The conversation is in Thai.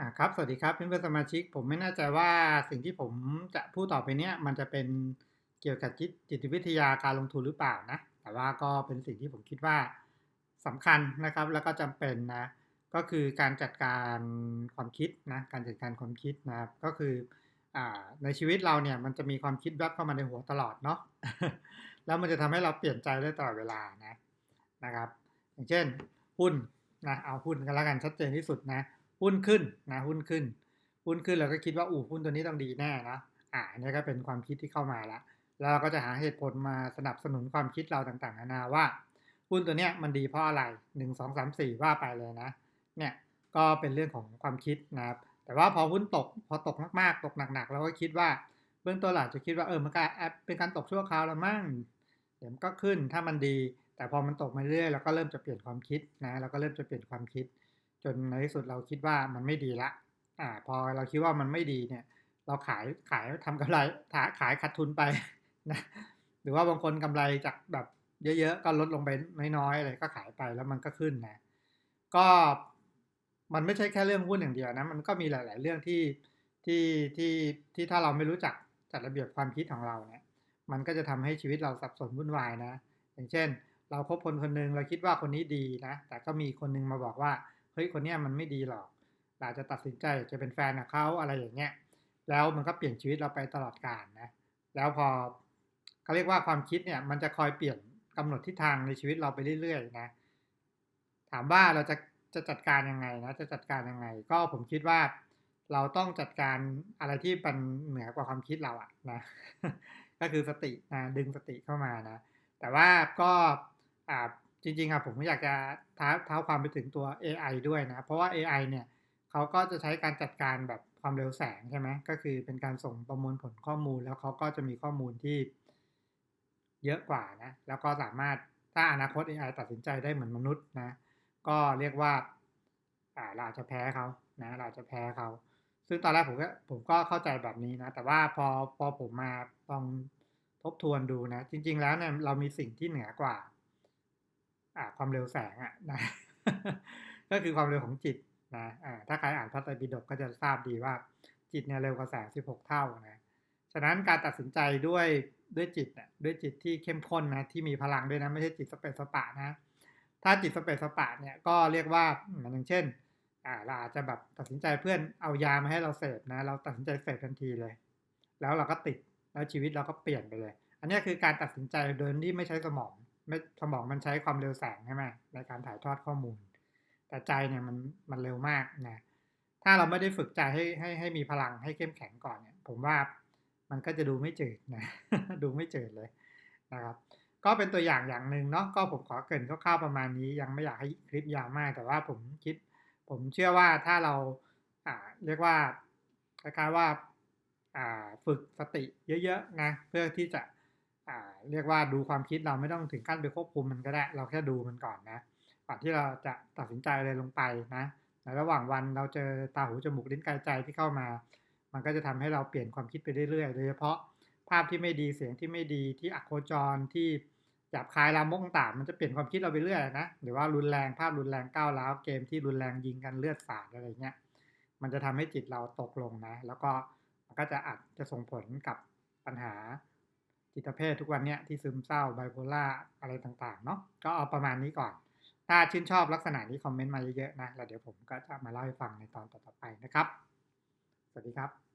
อ่าครับสวัสดีครับเพื่อนๆสมาชิก ผมไม่แน่ใจว่าสิ่งที่ผมจะพูดต่อไปเนี้ยมันจะเป็นเกี่ยวกับจิตจิตวิทยาการลงทุนหรือเปล่านะ แต่ว่าก็เป็นสิ่งที่ผมคิดว่าสำคัญนะครับ แล้วก็จำเป็นนะ ก็คือการจัดการความคิดนะการจัดการความคิดนะครับก็คืออ่าในชีวิตเราเนี่ยมันจะมีความคิดแวบเข้ามาในหัวตลอดเนาะแล้วมันจะทำให้เราเปลี่ยนใจได้ตลอดเวลานะนะครับ อย่างเช่นหุ้นนะเอาหุ้นกันแล้วกันชัดเจนที่สุดนะ หุ้นขึ้นนะหุ้นขึ้น หุ้นขึ้นเราก็คิดว่าอู้หุ้นตัวนี้ต้องดีแน่นะอ่านนี้ก็เป็นความคิดที่เข้ามาแล้วแล้วเราก็จะหาเหตุผลมาสนับสนุนความคิดเราต่างๆนานาว่า หุ้นตัวเนี้ยมันดีเพราะอะไรหนึ่งสองสามสี่ว่าไปเลยนะ เนี่ยก็เป็นเรื่องของความคิดนะครับ แต่ว่าพอหุ้นตกพอตกมากๆ ตกหนักๆเราก็คิดว่าเบื้องต้นหลักจะคิดว่าเออมันก็เป็นการตกชั่วคราวแล้วมั่งเดี๋ยวมันก็ขึ้นถ้ามันดี แต่พอมันตกมาเรื่อยเราก็เริ่มจะเปลี่ยนความคิดนะเราก็เริ่มจะเปลี่ยนความคิด จนในที่สุดเราคิดว่ามันไม่ดีละอ่า พอเราคิดว่ามันไม่ดีเนี่ย เราขายขายทำกำไรขายขาดทุนไปนะหรือว่าบางคนกำไรจากแบบเยอะๆ ก็ลดลงไปน้อยๆอะไรก็ขายไปแล้วมันก็ขึ้นนะ ก็มันไม่ใช่แค่เรื่องหุ้นอย่างเดียวนะ มันก็มีหลาย ๆ เรื่องที่ที่ที่ที่ถ้าเราไม่รู้จักจัดระเบียบความคิดของเราเนี่ย มันก็จะทำให้ชีวิตเราสับสนวุ่นวายนะ อย่างเช่น เราพบคนคนหนึ่งเราคิดว่าคนนี้ดีนะ แต่ก็มีคนนึงมาบอกว่า ฮ้ยคนเนี้ยมันไม่ดีหรอกเราจะตัดสินใจจะเป็นแฟนกับเขาอะไรอย่างเงี้ยแล้วมันก็เปลี่ยนชีวิตเราไปตลอดกาลนะแล้วพอเขาเรียกว่าความคิดเนี่ยมันจะคอยเปลี่ยนกำหนดทิศทางในชีวิตเราไปเรื่อยๆนะถามว่าเราจะจะจัดการยังไงนะจะจัดการยังไง ก็ผมคิดว่าเราต้องจัดการอะไรที่มันเหนือกว่าความคิดเราอะนะก็คือสตินะดึงสติเข้ามานะแต่ว่าก็อ่า จริงๆอะผมอยากจะท้าเท้าความไปถึงตัว AI ด้วยนะ เพราะว่า AI เนี่ยเขาก็จะใช้การจัดการแบบความเร็วแสงใช่ไหมก็คือเป็นการส่งประมวลผลข้อมูล แล้วเขาก็จะมีข้อมูลที่เยอะกว่านะ แล้วก็สามารถถ้าอนาคต AI ตัดสินใจได้เหมือนมนุษย์นะ ก็เรียกว่าอ่าเราอาจจะแพ้เขานะเราจะแพ้เขา ซึ่งตอนแรกผมก็ผมก็เข้าใจแบบนี้นะ แต่ว่าพอพอผมมาลองทบทวนดูนะ จริง ๆ แล้วเนี่ยเรามีสิ่งที่เหนือกว่า อ่าความเร็วแสงอะนะก็คือความเร็วของจิตนะอ่าถ้าใครอ่านพระไตรปิฎกก็จะทราบดีว่าจิตเนี่ยเร็วกว่าแสง 16 เท่านะฉะนั้นการตัดสินใจด้วยด้วยจิตเนี่ยด้วยจิตที่เข้มข้นนะที่มีพลังด้วยนะไม่ใช่จิตสเปซสปะนะถ้าจิตสเปซสปะเนี่ยก็เรียกว่าอย่างเช่นอ่าเราอาจจะแบบตัดสินใจเพื่อนเอายามาให้เราเสพนะเราตัดสินใจเสพทันทีเลย แล้วเราก็ติดแล้วชีวิตเราก็เปลี่ยนไปเลย อันนี้คือการตัดสินใจโดยที่ไม่ใช้สมอง ไม่สมองมันใช้ความเร็วแสงใช่ไหมในการถ่ายทอดข้อมูล แต่ใจเนี่ยมันมันเร็วมากนะถ้าเราไม่ได้ฝึกใจให้ให้ให้มีพลังให้เข้มแข็งก่อนเนี่ย ผมว่ามันก็จะดูไม่จืดนะดูไม่จืดเลยนะครับ ก็เป็นตัวอย่างอย่างหนึ่งเนาะก็ผมขอเกรินคร่าวๆประมาณนี้ ยังไม่อยากให้คลิปยาวมาก แต่ว่าผมคิด ผมเชื่อว่าถ้าเราอ่าเรียกว่าคล้ายๆว่าอ่าฝึกสติเยอะๆนะเพื่อที่จะ เรียกว่าดูความคิดเราไม่ต้องถึงขั้นไปควบคุมมันก็ได้ เราแค่ดูมันก่อนนะก่อนที่เราจะตัดสินใจอะไรลงไปนะในระหว่างวันเราเจอตาหูจมูกลิ้นกายใจที่เข้ามา มันก็จะทำให้เราเปลี่ยนความคิดไปเรื่อยๆ โดยเฉพาะภาพที่ไม่ดีเสียงที่ไม่ดีที่อโคจรที่หยาบคายลามกต่างมันจะเปลี่ยนความคิดเราไปเรื่อยนะหรือว่ารุนแรงภาพรุนแรงก้าวร้าวเกมที่รุนแรงยิงกันเลือดสาดอะไรเงี้ยมันจะทำให้จิตเราตกลงนะ แล้วก็มันก็จะอาจจะส่งผลกับปัญหา จิตเภททุกวันเนี้ยที่ซึมเศร้าไบโพล่าอะไรต่างๆเนาะก็เอาประมาณนี้ก่อน ถ้าชื่นชอบลักษณะนี้คอมเมนต์มาเยอะๆนะแล้วเดี๋ยวผมก็จะมาเล่าให้ฟังในตอนต่อๆไปนะครับ สวัสดีครับ